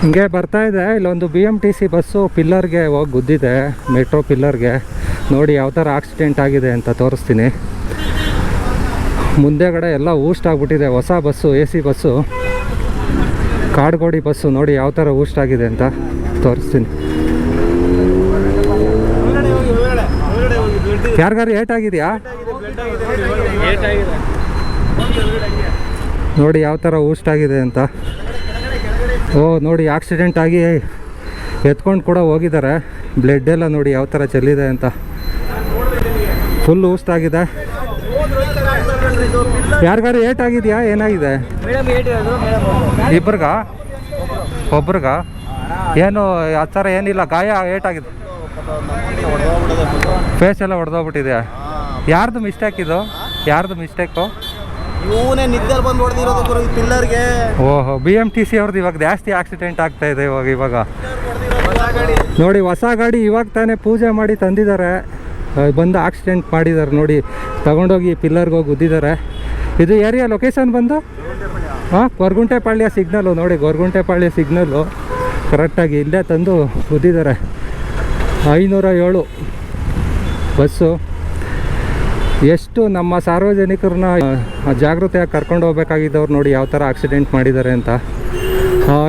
ಹಿಂಗೆ ಬರ್ತಾ ಇದೆ. ಇಲ್ಲೊಂದು B M T C bus ಪಿಲ್ಲರ್ಗೆ ಹೋಗಿ ಗುದ್ದಿದೆ. ಮೆಟ್ರೋ ಪಿಲ್ಲರ್ಗೆ ನೋಡಿ ಯಾವ ಥರ ಆಕ್ಸಿಡೆಂಟ್ ಆಗಿದೆ ಅಂತ ತೋರಿಸ್ತೀನಿ. ಮುಂದೆಗಡೆ ಎಲ್ಲ ಊಸ್ಟ್ ಆಗಿಬಿಟ್ಟಿದೆ. ಹೊಸ bus A C bus Kadugodi bus ನೋಡಿ ಯಾವ ಥರ ಊಸ್ಟ್ ಆಗಿದೆ ಅಂತ ತೋರಿಸ್ತೀನಿ. ಯಾರಿಗಾರು ಏಟ್ ಆಗಿದೆಯಾ? ನೋಡಿ ಯಾವ ಥರ ಊಸ್ಟ್ ಆಗಿದೆ ಅಂತ. ಓ ನೋಡಿ ಆಕ್ಸಿಡೆಂಟ್ ಆಗಿ ಎತ್ಕೊಂಡು ಕೂಡ ಹೋಗಿದ್ದಾರೆ. ಬ್ಲಡ್ ಎಲ್ಲ ನೋಡಿ ಯಾವ ಥರ ಚೆಲ್ಲಿದೆ ಅಂತ. ಫುಲ್ ಊಸ್ಟ್ ಆಗಿದೆ ಯಾರಿಗಾರು ಏಟ್ ಆಗಿದೆಯಾ? ಏನಾಗಿದೆ? ಇಬ್ಬರಿಗ ಒಬ್ಬರಿಗ ಒಬ್ರಿಗ? ಏನು ಆ ಥರ ಏನಿಲ್ಲ ಗಾಯ ಏಟಾಗಿದೆ ಫೇಸ್ ಎಲ್ಲ ಹೊಡೆದೋಗ್ಬಿಟ್ಟಿದೆಯಾ ಯಾರ್ದು ಮಿಸ್ಟೇಕ್ ಇದು? ಯಾರ್ದು ಮಿಸ್ಟೇಕು ಇವನೇ ನಿದ್ದೆಲ್ ಬಂದು ಹೊಡೆದಿರೋದು ಗುರು ಈ ಪಿಲ್ಲರ್ಗೆ. ಓಹೋ ಬಿ ಎಂ ಟಿ ಸಿ ಅವ್ರದ್ದು ಇವಾಗ ಜಾಸ್ತಿ ಆಕ್ಸಿಡೆಂಟ್ ಆಗ್ತಾ ಇದೆ ಇವಾಗ ಇವಾಗ. ನೋಡಿ ಹೊಸ ಗಾಡಿ ಇವಾಗ ತಾನೇ ಪೂಜೆ ಮಾಡಿ ತಂದಿದ್ದಾರೆ. ಬಂದು ಆಕ್ಸಿಡೆಂಟ್ ಮಾಡಿದ್ದಾರೆ ನೋಡಿ. ತಗೊಂಡೋಗಿ ಪಿಲ್ಲರ್ಗೆ ಹೋಗಿ ಉದ್ದಿದ್ದಾರೆ ಇದು ಏರಿಯಾ ಲೊಕೇಶನ್ ಬಂದು? ಹಾಂ ಗೊರ್ಗುಂಟೆಪಾಳ್ಯ ಸಿಗ್ನಲ್ಲು ನೋಡಿ ಗೊರ್ಗುಂಟೆಪಾಳ್ಯ ಸಿಗ್ನಲ್ಲು ಕರೆಕ್ಟಾಗಿ ಇಲ್ಲೇ ತಂದು ಉದ್ದಿದ್ದಾರೆ ಐನೂರ ಏಳು ಬಸ್ಸು. ಎಷ್ಟು ನಮ್ಮ ಸಾರ್ವಜನಿಕರನ್ನ ಜಾಗೃತಿಯಾಗಿ ಕರ್ಕೊಂಡು ಹೋಗ್ಬೇಕಾಗಿದ್ದವ್ರು ನೋಡಿ ಯಾವ ಥರ ಆಕ್ಸಿಡೆಂಟ್ ಮಾಡಿದ್ದಾರೆ ಅಂತ.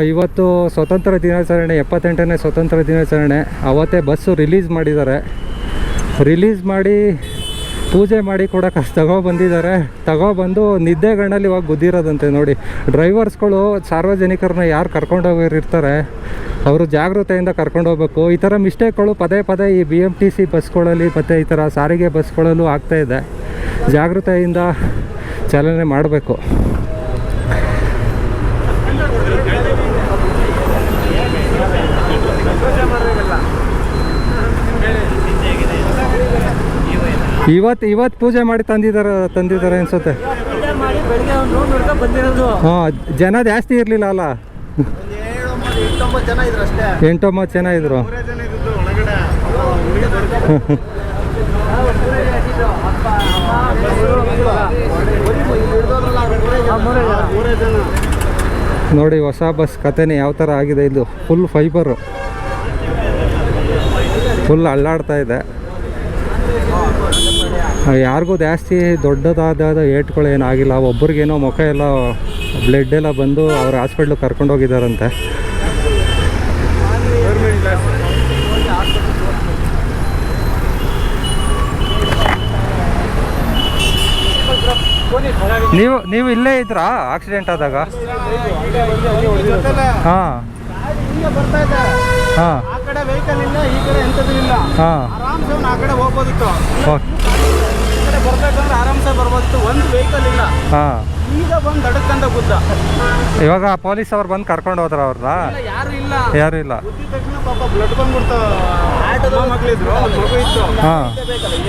ಇವತ್ತು ಸ್ವತಂತ್ರ ದಿನಾಚರಣೆ, ಎಪ್ಪತ್ತೆಂಟನೇ ಸ್ವತಂತ್ರ ದಿನಾಚರಣೆ, ಅವತ್ತೇ ಬಸ್ಸು ರಿಲೀಸ್ ಮಾಡಿದ್ದಾರೆ. ರಿಲೀಸ್ ಮಾಡಿ ಪೂಜೆ ಮಾಡಿ ಕೂಡ ಕಸ್ ತಗೊಬಂದಿದ್ದಾರೆ ನಿದ್ದೆ ನಿದ್ದೆಗಣ್ಣಲ್ಲಿ ಇವಾಗ ಗುದ್ದಿರೋದಂತೆ ನೋಡಿ. ಡ್ರೈವರ್ಸ್ಗಳು ಸಾರ್ವಜನಿಕರನ್ನ ಯಾರು ಕರ್ಕೊಂಡೋಗಿರ್ತಾರೆ ಅವರು ಜಾಗೃತೆಯಿಂದ ಕರ್ಕೊಂಡು ಹೋಗ್ಬೇಕು. ಈ ಥರ ಮಿಸ್ಟೇಕ್ಗಳು ಪದೇ ಪದೇ ಈ ಬಿ ಎಂ ಟಿ ಸಿ ಬಸ್ಗಳಲ್ಲಿ ಮತ್ತು ಈ ಥರ ಸಾರಿಗೆ ಬಸ್ಗಳಲ್ಲೂ ಆಗ್ತಾ ಇದೆ. ಜಾಗೃತೆಯಿಂದ ಚಾಲನೆ ಮಾಡಬೇಕು. ಇವತ್ತು ಇವತ್ತು ಪೂಜೆ ಮಾಡಿ ತಂದಿದ್ದಾರೆ ತಂದಿದ್ದಾರೆ ಅನ್ಸುತ್ತೆ. ಹಾಂ, ಜನ ಜಾಸ್ತಿ ಇರಲಿಲ್ಲ ಅಲ್ಲ? ಎಂಟೊಂಬತ್ತು ಜನ ಇದ್ರು. ನೋಡಿ, ಹೊಸ ಬಸ್ ಕಥೆನೇ ಯಾವ ಥರ ಆಗಿದೆ. ಇದು ಫುಲ್ ಫೈಬರು ಫುಲ್ ಅಲ್ಲಾಡ್ತಾ ಇದೆ. ಯಾರಿಗೂ ಜಾಸ್ತಿ ದೊಡ್ಡದಾದ ಏಟ್ಗಳು ಏನಾಗಿಲ್ಲ ಒಬ್ರಿಗೇನೋ ಮುಖ ಎಲ್ಲ ಬ್ಲಡ್ ಎಲ್ಲ ಬಂದು ಅವ್ರ ಕರ್ಕೊಂಡು ಹೋಗಿದ್ದಾರಂತೆ ನೀವು ನೀವು ಇಲ್ಲೇ ಇದ್ರಾ ಆಕ್ಸಿಡೆಂಟ್ ಆದಾಗ ಹಾಂ ಹಾಂ. ಆ ಕಡೆ ವೆಹಿಕಲ್ ಇಲ್ಲ ಈ ಕಡೆ ಎಂಥದ್ದು ಇಲ್ಲ. ಹಾಂ. ಆರಾಮ್ಸೆ ಅವ್ನು ಆ ಕಡೆ ಹೋಗ್ಬೋದಿತ್ತು. ಈ ಕಡೆ ಬರ್ಬೇಕಂದ್ರೆ ಆರಾಮ್ಸೆ ಬರ್ಬೋದಿತ್ತು. ಒಂದು ವೆಹಿಕಲ್ ಇಲ್ಲ. ಹಾಂ. ಈಗ ಬಂದು ಅಡಕ್ಕಂತ ಗುದ್ದ. ಇವಾಗ ಪೊಲೀಸ್ ಅವ್ರು ಬಂದು ಕರ್ಕೊಂಡು ಹೋದ್ರ ಅವ್ರ ಇಲ್ಲ, ಯಾರು ಇಲ್ಲ. ಯಾರು ಇಲ್ಲ? ಗುದ್ದಿದ ತಕ್ಷಣ ಪಾಪ ಬ್ಲಡ್ ಬಂದ್ಬಿಡ್ತು. ಆಟದ ಮಕ್ಳಿದ್ರು ಒಂದು ಮಗು ಇತ್ತು. ಹಾಂ.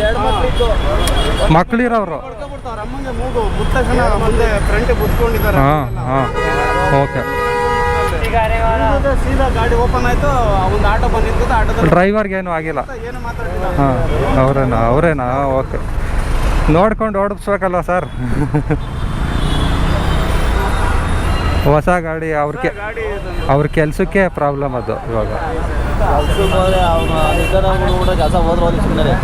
ಎರಡು ಮಕ್ಳಿರೋರು? ಅವ್ರ ಅಮ್ಮಂಗೆ ಮೂಗು. ತಕ್ಷಣ ಮುಂದೆ ಫ್ರಂಟ್ ಬುದ್ಕೊಂಡಿದ್ದಾರೆ ಹಾ ಹಾಂ. ಓಕೆ. ಸೀದಾ ಗಾಡಿ ಓಪನ್ ಆಯ್ತು ಒಂದು ಆಟೋ ಬಂದಿದ್ದು ಆಟೋದಲ್ಲಿ ಡ್ರೈವರ್ಗೆ ಏನು ಆಗಿಲ್ಲ. ಏನು ಮಾತಾಡಿಲ್ಲ ಹಾಂ ಅವರೇನಾ ಅವರೇನಾ? ಓಕೆ. ನೋಡ್ಕೊಂಡು ಓಡಿಸ್ಬೇಕಲ್ಲ ಸರ್. ಹೊಸ ಗಾಡಿ ಅವ್ರ ಅವ್ರ ಕೆಲಸಕ್ಕೆ ಪ್ರಾಬ್ಲಮ್ ಅದು ಇವಾಗ.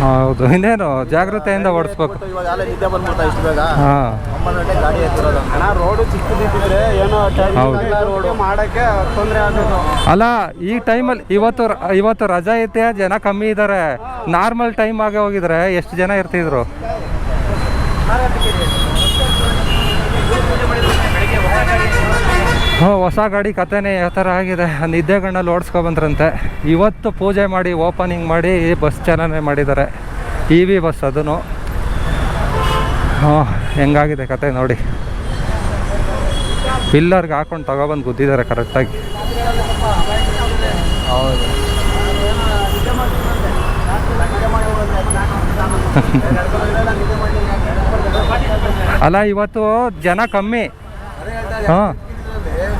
ಹೌದು. ಇನ್ನೇನು ಜಾಗೃತೆಯಿಂದ ಓಡಿಸ್ಬೇಕು. ಅಲ್ಲ ಈ ಟೈಮಲ್ಲಿ ಇವತ್ತು ಇವತ್ತು ರಜಾ ಐತೆ ಜನ ಕಮ್ಮಿ ಇದ್ದಾರೆ ನಾರ್ಮಲ್ ಟೈಮ್ ಆಗಿ ಹೋಗಿದ್ರೆ ಎಷ್ಟು ಜನ ಇರ್ತಿದ್ರು? ಹ್ಞೂ ಹೊಸ ಗಾಡಿ ಕಥೆನೇ ಯಾವ ಥರ ಆಗಿದೆ. ನಿದ್ದೆಗಣ್ಣಲ್ಲಿ ಓಡಿಸ್ಕೊಬಂದ್ರಂತೆ ಇವತ್ತು ಪೂಜೆ ಮಾಡಿ ಓಪನಿಂಗ್ ಮಾಡಿ ಬಸ್ ಚಾಲನೆ ಮಾಡಿದ್ದಾರೆ. ಇ ವಿ ಬಸ್ ಅದನ್ನು ಹಾಂ, ಹೆಂಗಾಗಿದೆ ಕತೆ ನೋಡಿ. ಪಿಲ್ಲರ್ಗೆ ಹಾಕೊಂಡು ತಗೊಬಂದು ಗುದ್ದಿದ್ದಾರೆ ಕರೆಕ್ಟಾಗಿ. ಹೌದು ಅಲ್ಲ, ಇವತ್ತು ಜನ ಕಮ್ಮಿ. ಹಾಂ.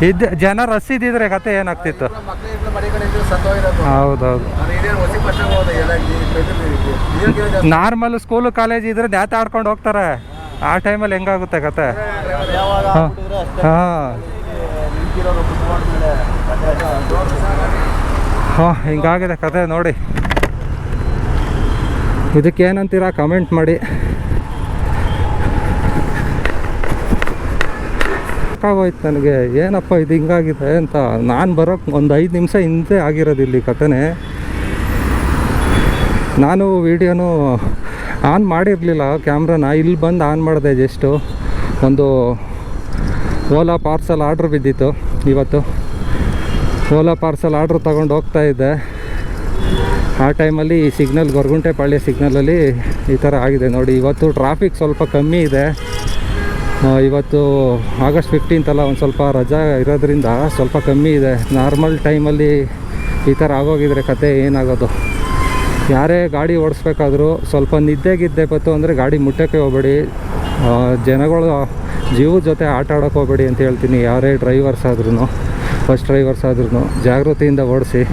ಇದ್ದ ಜನ ರಸ್ ಇದ್ದಿದ್ರೆ ಕತೆ ಏನಾಗ್ತಿತ್ತು? ಹೌದೌದು. ನಾರ್ಮಲ್ ಸ್ಕೂಲು ಕಾಲೇಜ್ ಇದ್ರೆ ದಾತ ಆಡ್ಕೊಂಡು ಹೋಗ್ತಾರೆ. ಆ ಟೈಮಲ್ಲಿ ಹೆಂಗಾಗುತ್ತೆ ಕತೆ? ಹಾಂ. ಹಾಂ. ಹಿಂಗಾಗಿದೆ ಕತೆ ನೋಡಿ. ಇದಕ್ಕೆ ಏನಂತೀರಾ ಕಮೆಂಟ್ ಮಾಡಿ. ಸಾಕಾಗೋಯ್ತು ನನಗೆ. ಏನಪ್ಪ ಇದು ಹಿಂಗಾಗಿದೆ ಅಂತ. ನಾನು ಬರೋಕ್ಕೆ ಒಂದು ಐದು ನಿಮಿಷ ಹಿಂದೆ ಆಗಿರೋದು ಇಲ್ಲಿ ಕಥೆನೇ. ನಾನು ವೀಡಿಯೋನು ಆನ್ ಮಾಡಿರಲಿಲ್ಲ ಕ್ಯಾಮ್ರಾನ. ಇಲ್ಲಿ ಬಂದು ಆನ್ ಮಾಡಿದೆ ಜಸ್ಟು ಒಂದು ಓಲಾ ಪಾರ್ಸಲ್ ಆರ್ಡ್ರ್ ಬಿದ್ದಿತ್ತು ಇವತ್ತು. ಓಲಾ ಪಾರ್ಸಲ್ ಆರ್ಡ್ರ್ ತೊಗೊಂಡು ಹೋಗ್ತಾ ಇದ್ದೆ. ಆ ಟೈಮಲ್ಲಿ ಈ ಸಿಗ್ನಲ್, ಗೊರಗುಂಟೆ ಪಾಳ್ಯ ಸಿಗ್ನಲಲ್ಲಿ ಈ ಥರ ಆಗಿದೆ ನೋಡಿ. ಇವತ್ತು ಟ್ರಾಫಿಕ್ ಸ್ವಲ್ಪ ಕಮ್ಮಿ ಇದೆ. ಇವತ್ತು ಆಗಸ್ಟ್ ಫಿಫ್ಟೀನ್ತ್ ಅಲ್ಲ, ಒಂದು ಸ್ವಲ್ಪ ರಜಾ ಇರೋದ್ರಿಂದ ಸ್ವಲ್ಪ ಕಮ್ಮಿ ಇದೆ. ನಾರ್ಮಲ್ ಟೈಮಲ್ಲಿ ಈ ಥರ ಆಗೋಗಿದ್ರೆ ಕತೆ ಏನಾಗೋದು? ಯಾರೇ ಗಾಡಿ ಓಡಿಸ್ಬೇಕಾದ್ರೂ ಸ್ವಲ್ಪ ನಿದ್ದೆಗಿದ್ದೆ ಬತ್ತು ಅಂದರೆ ಗಾಡಿ ಮುಟ್ಟಕ್ಕೆ ಹೋಗ್ಬೇಡಿ. ಜನಗಳು ಜೀವದ ಜೊತೆ ಆಟ ಆಡೋಕೆ ಹೋಗ್ಬೇಡಿ ಅಂತ ಹೇಳ್ತೀನಿ. ಯಾರೇ ಡ್ರೈವರ್ಸ್ ಆದ್ರೂ ಫಸ್ಟ್ ಡ್ರೈವರ್ಸ್ ಆದ್ರೂ ಜಾಗೃತಿಯಿಂದ ಓಡಿಸಿ.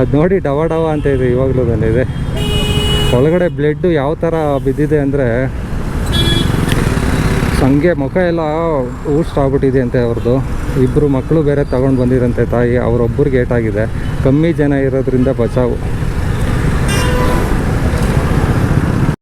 ಅದು ನೋಡಿ ಡವ ಡವ ಅಂತ ಇದೆ ಇವಾಗಲೂ ಇದೆ. ಒಳಗಡೆ ಬ್ಲಡ್ಡು ಯಾವ ಥರ ಬಿದ್ದಿದೆ ಅಂದರೆ ಹಂಗೆ ಮುಖ ಎಲ್ಲ ಊಟ ಆಗ್ಬಿಟ್ಟಿದೆ ಅಂತೆ ಅವ್ರದ್ದು ಇಬ್ಬರು ಮಕ್ಕಳು ಬೇರೆ ತಗೊಂಡು ಬಂದಿರಂತೆ ತಾಯಿ ಅವರೊಬ್ಬರಿಗೆ ಏಟಾಗಿದೆ ಕಮ್ಮಿ ಜನ ಇರೋದ್ರಿಂದ ಬಚಾವು.